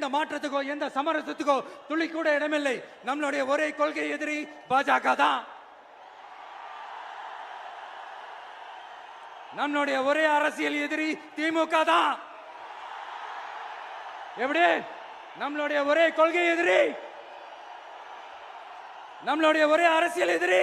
இந்த மாற்றத்துக்கோ எந்த சமரசத்துக்கோ துளி கூட இடமில்லை. நம்மளுடைய ஒரே கொள்கை எதிரி பாஜக தான். நம்மளுடைய ஒரே அரசியல் எதிரி திமுக தான். எப்படி? நம்மளுடைய ஒரே கொள்கை எதிரி. நம்மளுடைய ஒரே அரசியல் எதிரி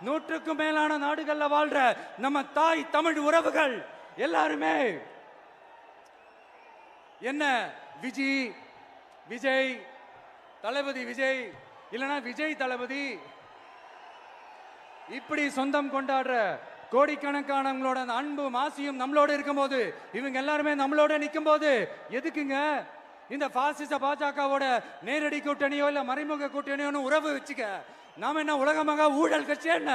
நூற்றுக்கும் மேலான நாடுகள்ல வாழ்ற நம்ம தாய் தமிழ் உறவுகள் எல்லாருமே. என்ன? விஜி விஜய் தளபதி விஜய் இல்லைன்னா விஜய் தளபதி. இப்படி சொந்தம் கொண்டாடுற கோடிக்கணக்கானவங்களோட அன்பும் அன்பு மாசியும் நம்மளோட இருக்கும்போது இவங்க எல்லாருமே நம்மளோட நிற்கும் போது எதுக்குங்க? இந்த பாசிச பாஜகவோட நேரடி கூட்டணியோ இல்ல மறைமுக கூட்டணியோன்னு உறவு வச்சுக்க நாம என்ன உலகமாக ஊழல் கட்சி என்ன?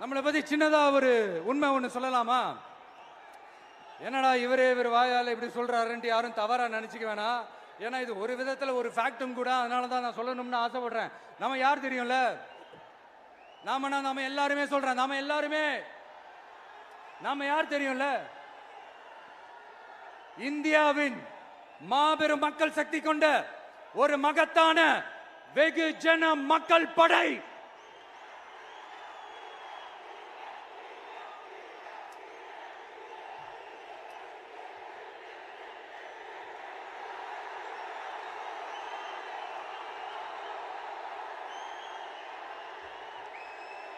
நம்மளை பத்தி சின்னதா ஒரு உண்மை ஒண்ணு சொல்லலாமா? என்னடா இவரே இவர் வாயால் இப்படி சொல்றாருன்ட்டு யாரும் தவறா நினைச்சுக்க வேணாம் ஏன்னா இது ஒரு விதத்துல ஒரு ஃபேக்டும் கூட அதனால தான் நான் சொல்லணும்னு ஆசைப்படுறேன். நம்ம யார் தெரியும்ல? நாம நாம எல்லாருமே சொல்றேன் நாம எல்லாருமே நாம யார் தெரியும்ல? இந்தியாவின் மாபெரும் மக்கள் சக்தி கொண்ட ஒரு மகத்தான வெகு ஜன மக்கள் படை.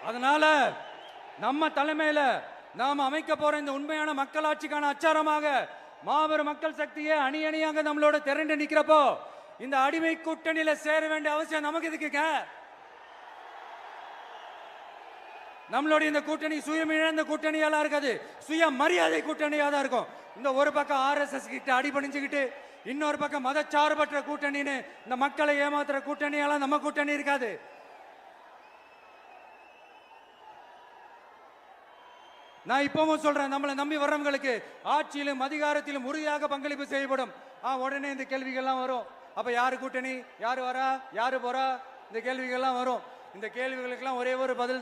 அதனால நம்ம தலைமையில நாம் அமைக்க போற இந்த உண்மையான மக்களாட்சிக்கான அச்சாரமாக மாபெரும் மக்கள் சக்தியை அணி அணியாக நம்மளோட திரண்டு நிக்கிறப்போ இந்த அடிமை கூட்டணியில சேர வேண்டிய அவசியம் நமக்கு எதுக்குங்க? நம்மளுடைய இந்த கூட்டணி சுயம் இழந்த கூட்டணியெல்லாம் இருக்காது சுய மரியாதை கூட்டணியா தான் இருக்கும். இந்த ஒரு பக்கம் ஆர்எஸ்எஸ் கிட்ட அடிபணிஞ்சுக்கிட்டு இன்னொரு பக்கம் மதச்சார்பற்ற கூட்டணின்னு இந்த மக்களை ஏமாத்துற கூட்டணியெல்லாம் நம்ம கூட்டணி இருக்காது. நான் இப்பவும் சொல்றேன் நம்மளை நம்பி வர்றவங்களுக்கு ஆட்சியிலும் அதிகாரத்திலும் உறுதியாக பங்களிப்பு செய்யப்படும். ஆ உடனே இந்த கேள்விகள்லாம் வரும். அப்ப யாரு கூட்டணி? யாரு வரா? யாரு போறா? இந்த கேள்விகள்லாம் வரும். இந்த கேள்விகளுக்கெல்லாம் ஒரே ஒரு பதில்